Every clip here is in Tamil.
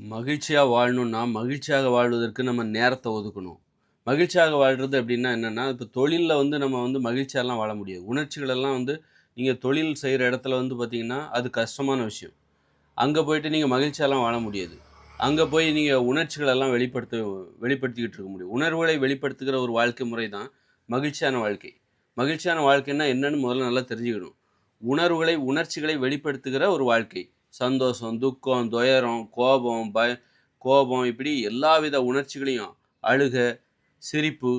மகிழ்ச்சியாக வாழணும்னா மகிழ்ச்சியாக வாழ்வதற்கு நம்ம நேரத்தை ஒதுக்கணும். மகிழ்ச்சியாக வாழ்கிறது அப்படின்னா என்னென்னா இப்போ தொழிலில் வந்து நம்ம வந்து மகிழ்ச்சியாலாம் வாழ முடியாது. உணர்ச்சிகளெல்லாம் வந்து நீங்கள் தொழில் செய்கிற இடத்துல வந்து பார்த்தீங்கன்னா அது கஷ்டமான விஷயம். அங்கே போயிட்டு நீங்கள் மகிழ்ச்சியாலாம் வாழ முடியாது. அங்கே போய் நீங்கள் உணர்ச்சிகளெல்லாம் வெளிப்படுத்த வெளிப்படுத்திக்கிட்டு இருக்க முடியும். உணர்வுகளை வெளிப்படுத்துகிற ஒரு வாழ்க்கை முறை தான் மகிழ்ச்சியான வாழ்க்கை. மகிழ்ச்சியான வாழ்க்கைன்னா என்னென்னு முதல்ல நல்லா தெரிஞ்சுக்கணும். உணர்வுகளை உணர்ச்சிகளை வெளிப்படுத்துகிற ஒரு வாழ்க்கை. சந்தோஷம் துக்கம் துயரம் கோபம் பய கோபம் இப்படி எல்லாவித உணர்ச்சிகளையும் அழுக சிரிப்பு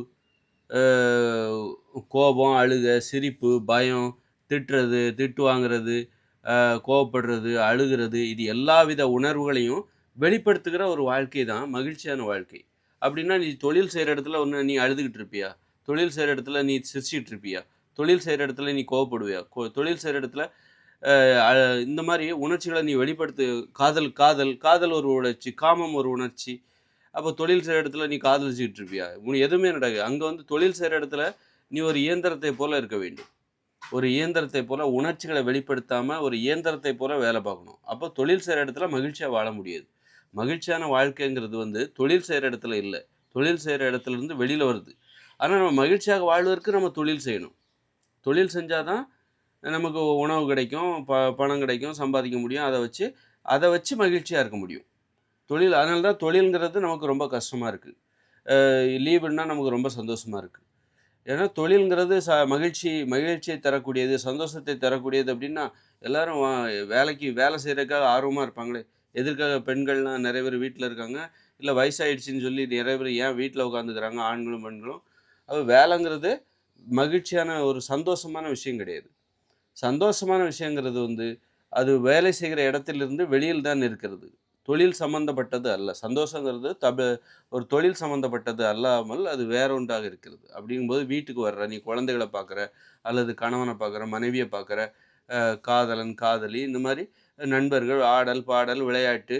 கோபம் அழுக சிரிப்பு பயம் திட்டுறது திட்டு வாங்குறது கோபப்படுறது கோவப்படுறது அழுகிறது இது எல்லாவித உணர்வுகளையும் வெளிப்படுத்துகிற ஒரு வாழ்க்கை தான் மகிழ்ச்சியான வாழ்க்கை. அப்படின்னா நீ தொழில் செய்கிற இடத்துல ஒன்று நீ அழுதுகிட்டு இருப்பியா? தொழில் செய்கிற இடத்துல நீ சிரிச்சிட்டு இருப்பியா? தொழில் செய்கிற இடத்துல நீ கோவப்படுவியா? கோ- தொழில் செய்கிற இடத்துல இந்த மாதிரி உணர்ச்சிகளை நீ வெளிப்படுத்து. காதல் காதல் காதல் ஒரு உணர்ச்சி காமம் ஒரு உணர்ச்சி. அப்போ தொழில் செய்கிற இடத்துல நீ காதலிச்சுக்கிட்டு இருப்பியா? உனக்கு எதுவுமே நடக்காது. அங்கே வந்து தொழில் செய்கிற இடத்துல நீ ஒரு இயந்திரத்தை போல இருக்க வேண்டும். ஒரு இயந்திரத்தை போல உணர்ச்சிகளை வெளிப்படுத்தாமல் ஒரு இயந்திரத்தை போல வேலை பார்க்கணும். அப்போ தொழில் செய்கிற இடத்துல மகிழ்ச்சியாக வாழ முடியாது. மகிழ்ச்சியான வாழ்க்கைங்கிறது வந்து தொழில் செய்கிற இடத்துல இல்லை. தொழில் செய்கிற இடத்துல இருந்து வெளியில் வருது. ஆனால் நம்ம மகிழ்ச்சியாக வாழ்வதற்கு நம்ம தொழில் செய்யணும். தொழில் செஞ்சால் தான் நமக்கு உணவு கிடைக்கும் ப பணம் கிடைக்கும் சம்பாதிக்க முடியும். அதை வச்சு அதை வச்சு மகிழ்ச்சியாக இருக்க முடியும். தொழில் அதனால தான் தொழில்ங்கிறது நமக்கு ரொம்ப கஷ்டமாக இருக்குது லீவுன்னா நமக்கு ரொம்ப சந்தோஷமாக இருக்குது ஏன்னா தொழில்ங்கிறது ச மகிழ்ச்சி மகிழ்ச்சியை தரக்கூடியது சந்தோஷத்தை தரக்கூடியது அப்படின்னா எல்லோரும் வேலைக்கு வேலை செய்கிறதுக்காக ஆர்வமாக இருப்பாங்களே. எதற்காக பெண்கள்லாம் நிறைய பேர் வீட்டில் இருக்காங்க. இல்லை வயசாகிடுச்சின்னு சொல்லி நிறைய பேர் ஏன் வீட்டில் உட்காந்துக்கிறாங்க ஆண்களும் பெண்களும். அது வேலைங்கிறது மகிழ்ச்சியான ஒரு சந்தோஷமான விஷயம் கிடையாது. சந்தோஷமான விஷயங்கிறது வந்து அது வேலை செய்கிற இடத்திலிருந்து வெளியில் தான் இருக்கிறது தொழில் சம்பந்தப்பட்டது அல்ல. சந்தோஷங்கிறது தப ஒரு தொழில் சம்பந்தப்பட்டது அல்லாமல் அது வேற ஒன்றாக இருக்கிறது. அப்படிங்கும்போது வீட்டுக்கு வர்ற நீ குழந்தைகளை பார்க்குற அல்லது கணவனை பார்க்குற மனைவியை பார்க்குற காதலன் காதலி இந்த மாதிரி நண்பர்கள் ஆடல் பாடல் விளையாட்டு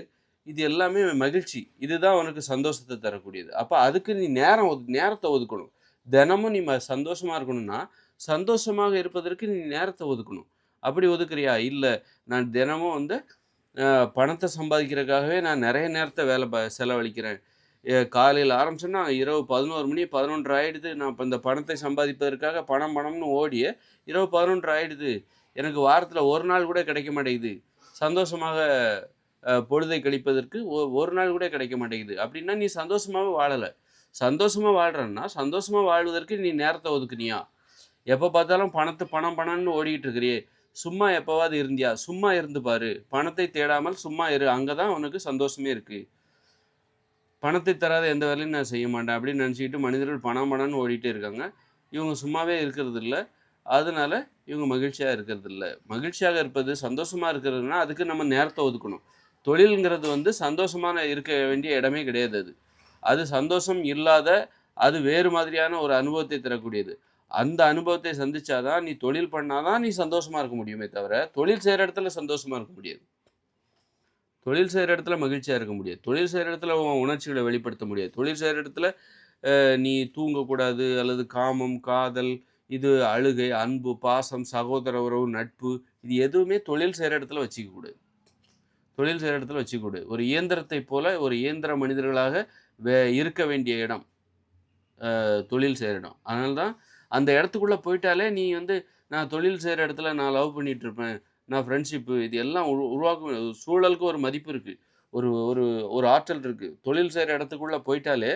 இது எல்லாமே மகிழ்ச்சி. இதுதான் உனக்கு சந்தோஷத்தை தரக்கூடியது. அப்போ அதுக்கு நீ நேரம் ஒது நேரத்தை ஒதுக்கணும். தினமும் நீ ம சந்தோஷமாக இருக்கணும்னா சந்தோஷமாக இருப்பதற்கு நீ நேரத்தை ஒதுக்கணும். அப்படி ஒதுக்குறியா? இல்லை. நான் தினமும் வந்து பணத்தை சம்பாதிக்கிறதுக்காகவே நான் நிறைய நேரத்தை வேலை ப செலவழிக்கிறேன். காலையில் ஆரம்பிச்சோன்னா இரவு பதினோரு மணி பதினொன்று ஆகிடுது நான் இப்போ இந்த பணத்தை சம்பாதிப்பதற்காக பணம் பணம்னு ஓடிய இரவு பதினொன்று ஆகிடுது எனக்கு வாரத்தில் ஒரு நாள் கூட கிடைக்க மாட்டேங்குது. சந்தோஷமாக பொழுதை கழிப்பதற்கு ஒரு நாள் கூட கிடைக்க மாட்டேங்குது. அப்படின்னா நீ சந்தோஷமாக வாழலை. சந்தோஷமாக வாழ்கிறன்னா சந்தோஷமாக வாழ்வதற்கு நீ நேரத்தை ஒதுக்குனியா? எப்போ பார்த்தாலும் பணத்தை பணம் பணம்னு ஓடிக்கிட்டு இருக்கிறியே. சும்மா எப்போவாது இருந்தியா? சும்மா இருந்து பாரு. பணத்தை தேடாமல் சும்மா இரு. அங்கே தான் உனக்கு சந்தோஷமே இருக்குது பணத்தை தராத எந்த வேலையும் நான் செய்ய மாட்டேன் அப்படின்னு நினச்சிக்கிட்டு மனிதர்கள் பணம் பணம்னு ஓடிட்டே இருக்காங்க. இவங்க சும்மாவே இருக்கிறது இல்லை அதனால இவங்க மகிழ்ச்சியாக இருக்கிறது இல்லை மகிழ்ச்சியாக இருப்பது சந்தோஷமாக இருக்கிறதுனா அதுக்கு நம்ம நேரத்தை ஒதுக்கணும். தொழிலுங்கிறது வந்து சந்தோஷமான இருக்க வேண்டிய இடமே கிடையாது அது. அது சந்தோஷம் இல்லாத அது வேறு மாதிரியான ஒரு அனுபவத்தை தரக்கூடியது. அந்த அனுபவத்தை சந்திச்சாதான் நீ தொழில் பண்ணாதான் நீ சந்தோஷமா இருக்க முடியுமே தவிர தொழில் செய்கிற இடத்துல சந்தோஷமா இருக்க முடியாது. தொழில் செய்கிற இடத்துல மகிழ்ச்சியாக இருக்க முடியாது. தொழில் செய்கிற இடத்துல உன் உணர்ச்சிகளை வெளிப்படுத்த முடியாது. தொழில் செய்கிற இடத்துல நீ தூங்கக்கூடாது அல்லது காமம் காதல் இது அழுகை அன்பு பாசம் சகோதர உறவு நட்பு இது எதுவுமே தொழில் செய்கிற இடத்துல வச்சுக்க தொழில் செய்கிற இடத்துல வச்சுக்க ஒரு இயந்திரத்தை போல ஒரு இயந்திர மனிதர்களாக வே இருக்க வேண்டிய இடம் தொழில் செய்கிற இடம். அதனால தான் அந்த இடத்துக்குள்ளே போயிட்டாலே நீ வந்து நான் தொழில் செய்கிற இடத்துல நான் லவ் பண்ணிகிட்ருப்பேன் இருப்பேன் நான் ஃப்ரெண்ட்ஷிப்பு இது எல்லாம் உரு உருவாக்கும் சூழலுக்கு ஒரு மதிப்பு இருக்குது ஒரு ஒரு ஒரு ஆற்றல் இருக்குது தொழில் செய்கிற இடத்துக்குள்ளே போயிட்டாலே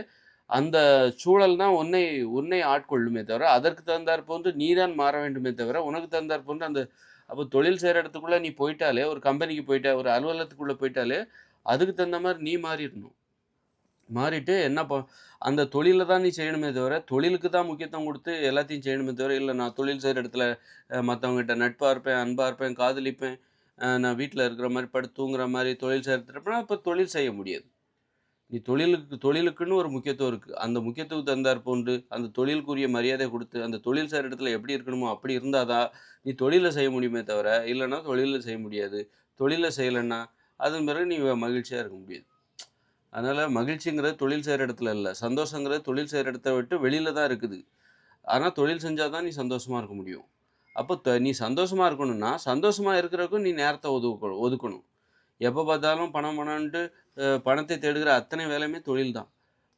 அந்த சூழல் தான் உன்னை உன்னை ஆட்கொள்ளுமே தவிர அதற்கு தகுந்தாற் போன்று நீ தான் மாற வேண்டுமே தவிர உனக்கு தகுந்தாற் போன்று அந்த அப்போ தொழில் செய்கிற இடத்துக்குள்ளே நீ போயிட்டாலே ஒரு கம்பெனிக்கு போயிட்டா ஒரு அலுவலகத்துக்குள்ளே போயிட்டாலே அதுக்கு தகுந்த மாதிரி நீ மாறிடணும். மாறிட்டு என்ன ப அந்த தொழிலை தான் நீ செய்யணுமே தவிர தொழிலுக்கு தான் முக்கியத்துவம் கொடுத்து எல்லாத்தையும் செய்யணுமே தவிர இல்லை நான் தொழில் செய்கிற இடத்துல மற்றவங்ககிட்ட நட்பாக இருப்பேன் அன்பாக இருப்பேன் காதலிப்பேன் நான் வீட்டில் இருக்கிற மாதிரி படுத்து தூங்குற மாதிரி தொழில் செய்கிறப்பனா இப்போ தொழில் செய்ய முடியாது. நீ தொழிலுக்கு தொழிலுக்குன்னு ஒரு முக்கியத்துவம் இருக்குது அந்த முக்கியத்துவம் தந்தார் போன்று அந்த தொழிலுக்குரிய மரியாதை கொடுத்து அந்த தொழில் செய்கிற இடத்துல எப்படி இருக்கணுமோ அப்படி இருந்தாதான் நீ தொழிலை செய்ய முடியுமே தவிர இல்லைன்னா தொழிலில் செய்ய முடியாது. தொழிலை செய்யலைன்னா அதன் பிறகு நீ மகிழ்ச்சியாக இருக்க முடியாது. அதனால் மகிழ்ச்சிங்கிறது தொழில் செய்கிற இடத்துல இல்லை. சந்தோஷங்கிறது தொழில் செய்கிற இடத்த விட்டு வெளியில் தான் இருக்குது. ஆனால் தொழில் செஞ்சால் தான் நீ சந்தோஷமாக இருக்க முடியும். அப்போ த- நீ சந்தோஷமாக இருக்கணும்னா சந்தோஷமாக இருக்கிறக்கும் நீ நேரத்தை ஒதுக்க ஒதுக்கணும். எப்போ பார்த்தாலும் பணம் பணம்ன்ட்டு பணத்தை தேடுகிற அத்தனை வேலையுமே தொழில் தான்.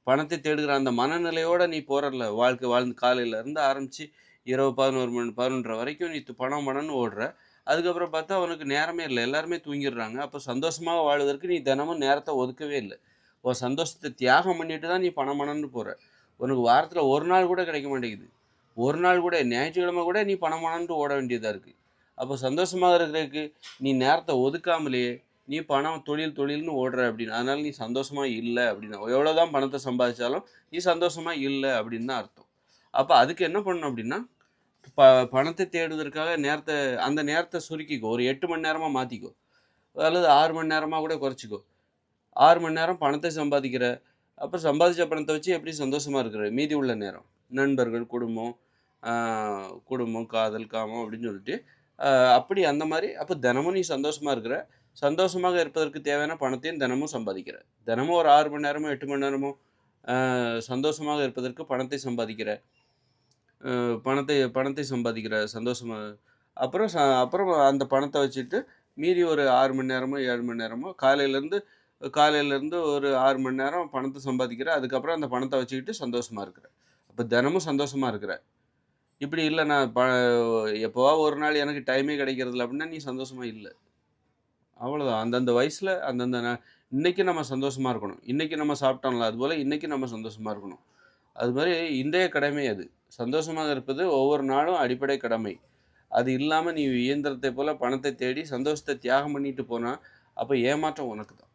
பணத்தை தேடுகிற அந்த மனநிலையோடு நீ போகிறல வாழ்க்கை வாழ்ந்து காலையிலேருந்து இருந்து இரவு பதினோரு மணி பதினொன்றரை வரைக்கும் நீ பணம் பணம்னு ஓடுற. அதுக்கப்புறம் பார்த்தா அவனுக்கு நேரமே இல்லை. எல்லாருமே தூங்கிடுறாங்க. அப்போ சந்தோஷமாக வாழ்வதற்கு நீ தினமும் நேரத்தை ஒதுக்கவே இல்லை. உன் சந்தோஷத்தை தியாகம் பண்ணிட்டு தான் நீ பணம் பணம்னு போற. உனக்கு வாரத்தில் ஒரு நாள் கூட கிடைக்க மாட்டேங்குது. ஒரு நாள் கூட ஞாயிற்றுக்கிழமை கூட நீ பணம் பணம்னு ஓட வேண்டியதாக இருக்குது அப்போ சந்தோஷமாக இருக்கிறதுக்கு நீ நேரத்தை ஒதுக்காமலேயே நீ பணம் தொழில் தொழில்னு ஓடுற அப்படின்னு அதனால் நீ சந்தோஷமாக இல்லை அப்படின்னா எவ்வளோதான் பணத்தை சம்பாதிச்சாலும் நீ சந்தோஷமா இல்லை அப்படின்னு தான் அர்த்தம். அப்போ அதுக்கு என்ன பண்ணணும் அப்படின்னா ப பணத்தை தேடுவதற்காக நேரத்தை அந்த நேரத்தை சுருக்கிக்கோ. ஒரு எட்டு மணி நேரமாக மாற்றிக்கோ அல்லது ஆறு மணி நேரமாக கூட குறைச்சிக்கோ. ஆறு மணி நேரம் பணத்தை சம்பாதிக்கிற அப்போ சம்பாதிச்ச பணத்தை வச்சு எப்படி சந்தோஷமாக இருக்கிற? மீதி உள்ள நேரம். நண்பர்கள் குடும்பம் குடும்பம் காதல் காமம் அப்படின்னு சொல்லிட்டு அப்படி அந்த மாதிரி அப்போ தினமும் நீ சந்தோஷமாக இருக்கிற சந்தோஷமாக இருப்பதற்கு தேவையான பணத்தையும் தினமும் சம்பாதிக்கிற. தினமும் ஒரு ஆறு மணி நேரமோ எட்டு மணி நேரமோ சந்தோஷமாக இருப்பதற்கு பணத்தை சம்பாதிக்கிற பணத்தை பணத்தை சம்பாதிக்கிற சந்தோஷமாக அப்புறம் ச அப்புறம் அந்த பணத்தை வச்சுட்டு மீதி ஒரு ஆறு மணி நேரமோ ஏழு மணி நேரமோ காலையிலேருந்து காலையிலேருந்து ஒரு ஆறு மணி நேரம் பணத்தை சம்பாதிக்கிற அதுக்கப்புறம் அந்த பணத்தை வச்சுக்கிட்டு சந்தோஷமாக இருக்கிற அப்போ தினமும் சந்தோஷமா இருக்கிற இப்படி இல்லை நான் ப எப்போவா ஒரு நாள் எனக்கு டைமே கிடைக்கிறதில்ல அப்படின்னா நீ சந்தோஷமாக இல்லை. அவ்வளோதான் அந்தந்த வயசில் அந்தந்த இன்றைக்கி நம்ம சந்தோஷமாக இருக்கணும். இன்றைக்கி நம்ம சாப்பிட்டோம்ல அதுபோல் இன்றைக்கி நம்ம சந்தோஷமாக இருக்கணும். அது மாதிரி இன்றைய கடமை அது. சந்தோஷமாக இருப்பது ஒவ்வொரு நாளும் அடிப்படை கடமை. அது இல்லாமல் நீ இயந்திரத்தை போல் பணத்தை தேடி சந்தோஷத்தை தியாகம் பண்ணிட்டு போனால் அப்போ ஏமாற்றம் உனக்கு தான்